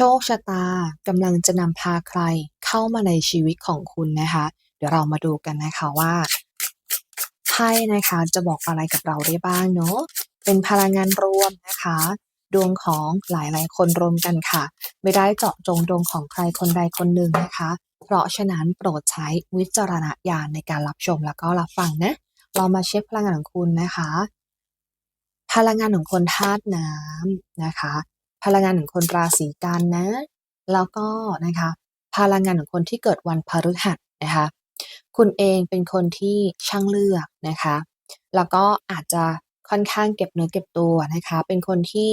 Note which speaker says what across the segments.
Speaker 1: โชคชะตากำลังจะนำพาใครเข้ามาในชีวิตของคุณนะคะ เดี๋ยวเรามาดูกันนะคะว่าไพ่นะคะจะบอกอะไรกับเราได้บ้างเนาะเป็นพลังงานรวมนะคะดวงของหลายๆ คนรวมกันค่ะ ไม่ได้เจาะจงดวงของใครคนใดคนหนึ่งนะคะ เพราะฉะนั้นโปรดใช้วิจารณญาณในการรับชมแล้วก็รับฟังนะ เรามาเช็คพลังงานของคุณนะคะ พลังงานของคนธาตุน้ำนะคะ พลังงานของคนราศีกันนะ แล้วก็นะคะพลังงานของคนที่เกิดวันพฤหัสนะคะคุณเองเป็นคนที่ช่างเลือกนะคะ แล้วก็อาจจะค่อนข้างเก็บเนื้อเก็บตัวนะคะ เป็นคนที่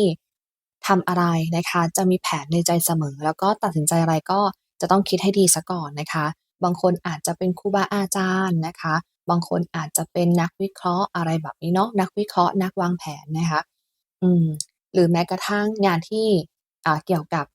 Speaker 1: ทำอะไรนะคะ จะมีแผนในใจเสมอ แล้วก็ตัดสินใจอะไรก็จะต้องคิดให้ดีซะก่อนนะคะ บางคนอาจจะเป็นครูบาอาจารย์นะคะ บางคนอาจจะเป็นนักวิเคราะห์อะไรแบบนี้เนาะนักวิเคราะห์นักวางแผนนะคะ อืม หรือแม้กระทั่งงานที่เกี่ยวกับ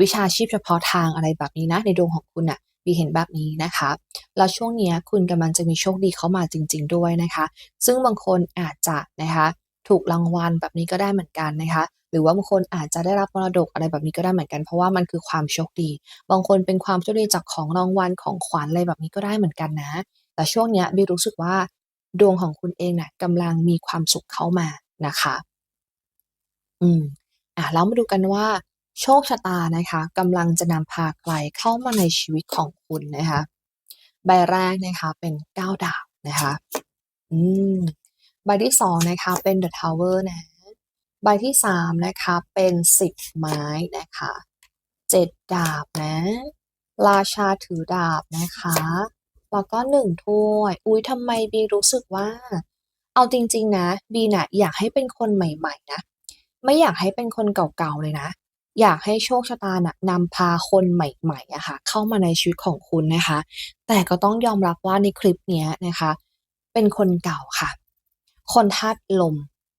Speaker 1: วิชาชีพเฉพาะทางอะไรแบบนี้นะ ในดวงของคุณน่ะบีเห็นแบบนี้นะคะ แล้วช่วงนี้คุณกำลังจะมีโชคดีเข้ามาจริง ๆ ด้วยนะคะ ซึ่งบางคนอาจจะนะคะถูกรางวัลแบบนี้ก็ได้เหมือนกันนะคะ หรือว่าบางคนอาจจะได้รับมรดกอะไรแบบนี้ก็ได้เหมือนกัน เพราะว่ามันคือความโชคดี บางคนเป็นความโชคดีจากของรางวัลของขวัญอะไรแบบนี้ก็ได้เหมือนกันนะ แต่ช่วงนี้บีรู้สึกว่าดวงของคุณเองน่ะกำลังมีความสุขเข้ามานะคะ อืมอ่าแล้วมาดูกันว่าโชคชะตานะคะกำลังจะนำพาใครเข้ามาในชีวิตของคุณนะคะใบแรกนะคะเป็น9ดาบนะคะอืมใบที่2นะคะเป็น The Tower นะใบที่3นะคะเป็น10ไม้นะคะ7ดาบนะ ราชาถือดาบนะคะแล้วก็1ถ้วย อุ๊ยทำไมบีรู้สึกว่า เอาจริง ๆ นะ บีน่ะอยากให้เป็นคนใหม่ ๆ นะ ไม่อยากให้เป็นคนเก่าๆเลยนะ อยากให้โชคชะตาน่ะนำพาคนใหม่ๆอะค่ะ เข้ามาในชีวิตของคุณนะคะ แต่ก็ต้องยอมรับว่าในคลิปนี้นะคะ เป็นคนเก่าค่ะ คนธาตุลม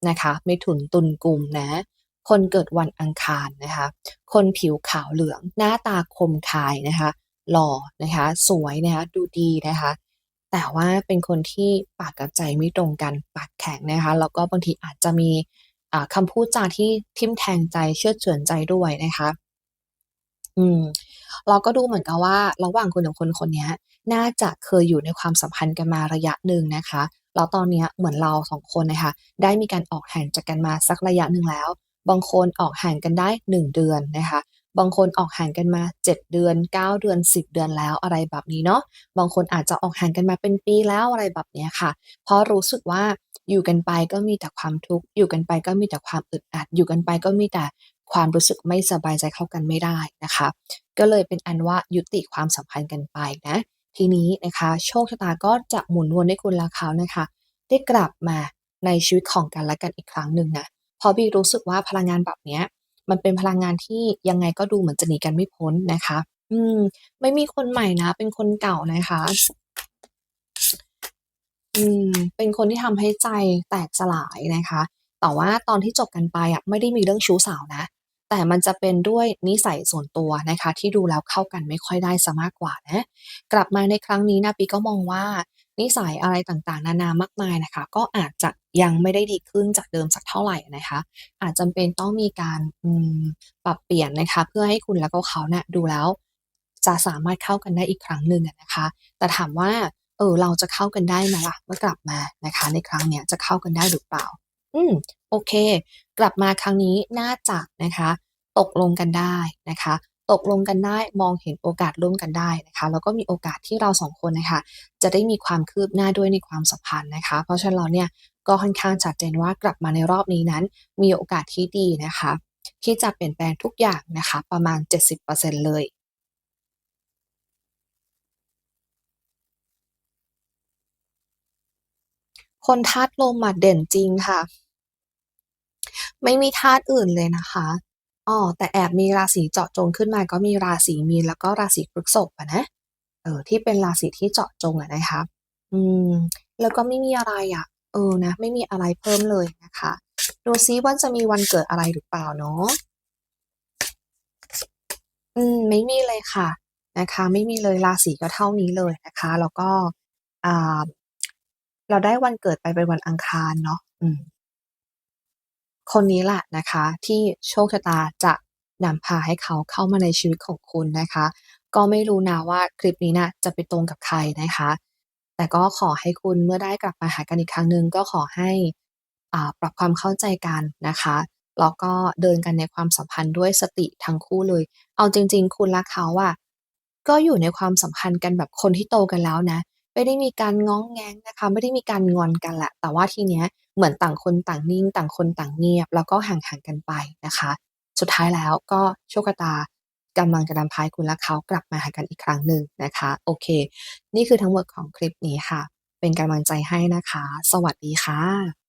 Speaker 1: นะคะเมถุนตุลกุมนะ คนเกิดวันอังคารนะคะ คนผิวขาวเหลือง หน้าตาคมคายนะคะ หล่อนะคะ สวยนะคะ ดูดีนะคะแต่ว่าเป็นคนที่ปากกับใจไม่ตรงกันปากแข็งนะคะแล้วก็บางทีอาจจะมี คำพูดจาที่ทิมแทงใจเชื่อเฉือนใจด้วยนะคะ อืม เราก็ดูเหมือนกับว่า ระหว่างคุณกับคนคนนี้น่าจะเคยอยู่ในความสัมพันธ์กันมาระยะหนึ่งนะคะแล้วตอนนี้เหมือนเรา2คนนะคะ ได้มีการออกห่างจากกันมาสักระยะหนึ่งแล้ว บางคนออกห่างกันได้ 1 เดือนนะคะ บางคนออกห่างกันมา 7 เดือน 9 เดือน 10 เดือนแล้วอะไรแบบนี้เนาะบางคนอาจจะออกห่างกันมาเป็นปีแล้วอะไรแบบนี้ค่ะ เพราะรู้สึกว่า อยู่กันไปก็มีแต่ความทุกข์อยู่กันไปก็มีแต่ความอึดอัด อยู่กันไปก็มีแต่ความรู้สึกไม่สบายใจเข้ากันไม่ได้นะคะ ก็เลยเป็นอันว่ายุติความสัมพันธ์กันไปนะทีนี้นะคะโชคชะตาก็จะหมุนวนให้คุณและเขานะคะ ได้กลับมาในชีวิตของกันและกันอีกครั้งหนึ่งนะเพราะบีรู้สึกว่าพลังงานแบบเนี้ย มันเป็นพลังงานที่ยังไงก็ดูเหมือนจะหนีกันไม่พ้นนะคะ อืม ไม่มีคนใหม่นะ เป็นคนเก่านะคะ เป็นคนที่ทำให้ใจแตกสลายนะคะ แต่ว่าตอนที่จบกันไปอะไม่ได้มีเรื่องชู้สาวนะ แต่มันจะเป็นด้วยนิสัยส่วนตัวนะคะ ที่ดูแล้วเข้ากันไม่ค่อยได้เสียมากกว่านะ กลับมาในครั้งนี้นะบีก็มองว่านิสัยอะไรต่างๆ นานามากมายนะคะ ก็อาจจะยังไม่ได้ดีขึ้นจากเดิมสักเท่าไหร่นะคะ อาจจำเป็นต้องมีการปรับเปลี่ยนนะคะ เพื่อให้คุณแล้วก็เขาน่ะดูแล้ว จะสามารถเข้ากันได้อีกครั้งหนึ่งนะคะ แต่ถามว่า เออเราจะเข้ากันได้ไหมล่ะเมื่อกลับมานะคะ ในครั้งเนี้ยจะเข้ากันได้หรือเปล่า?อืมโอเค กลับมาครั้งนี้น่าจะนะคะ ตกลงกันได้นะคะ ตกลงกันได้มองเห็นโอกาสร่วมกันได้นะคะแล้วก็มีโอกาสที่เรา2คนนะคะจะได้มีความคืบหน้าด้วยในความสัมพันธ์นะคะ เพราะฉะนั้นแล้วเนี่ยก็ค่อนข้างชัดเจนว่ากลับมาในรอบนี้นั้น มีโอกาสที่ดีนะคะ ที่จะเปลี่ยนแปลงทุกอย่างนะคะ ประมาณ 70%เลย คนธาตุลมอะเด่นจริงค่ะ ไม่มีธาตุอื่นเลยนะคะอ้อแต่แอบมีราศีเจาะจงขึ้นมาก็มีราศีมีนแล้วก็ราศีพฤษภอะนะเออที่เป็นราศีที่เจาะจงอะนะคะอืมแล้วก็ไม่มีอะไรอะ เออนะ ไม่มีอะไรเพิ่มเลยนะคะดูซิว่าจะมีวันเกิดอะไรหรือเปล่าเนาะ?อืมไม่มีเลยค่ะนะคะ ไม่มีเลยราศีก็เท่านี้เลยนะคะ แล้วก็อ่า เราได้วันเกิดไปเป็นวันอังคารเนาะคนนี้แหละนะคะ ที่โชคชะตาจะนำพาให้เขาเข้ามาในชีวิตของคุณนะคะ ก็ไม่รู้นะว่าคลิปนี้น่ะจะไปตรงกับใครนะคะ แต่ก็ขอให้คุณเมื่อได้กลับมาหากันอีกครั้งหนึ่งก็ขอให้อ่าปรับความเข้าใจกันนะคะแล้วก็เดินกันในความสัมพันธ์ด้วยสติทั้งคู่เลย เอาจริง ๆ คุณและเขาอะก็อยู่ในความสัมพันธ์กันแบบคนที่โตกันแล้วนะ ไม่ได้มีการง้องแง้งนะคะ ไม่ได้มีการงอนกันแหละ แต่ว่าทีเนี้ยเหมือนต่างคนต่างนิ่ง ต่างคนต่างเงียบ แล้วก็ห่างๆกันไปนะคะ สุดท้ายแล้วก็โชคชะตากำลังจะนำพายคุณและเขากลับมาหากันอีกครั้งหนึ่งนะคะ โอเค นี่คือทั้งหมดของคลิปนี้ค่ะ เป็นกำลังใจให้นะคะ สวัสดีค่ะ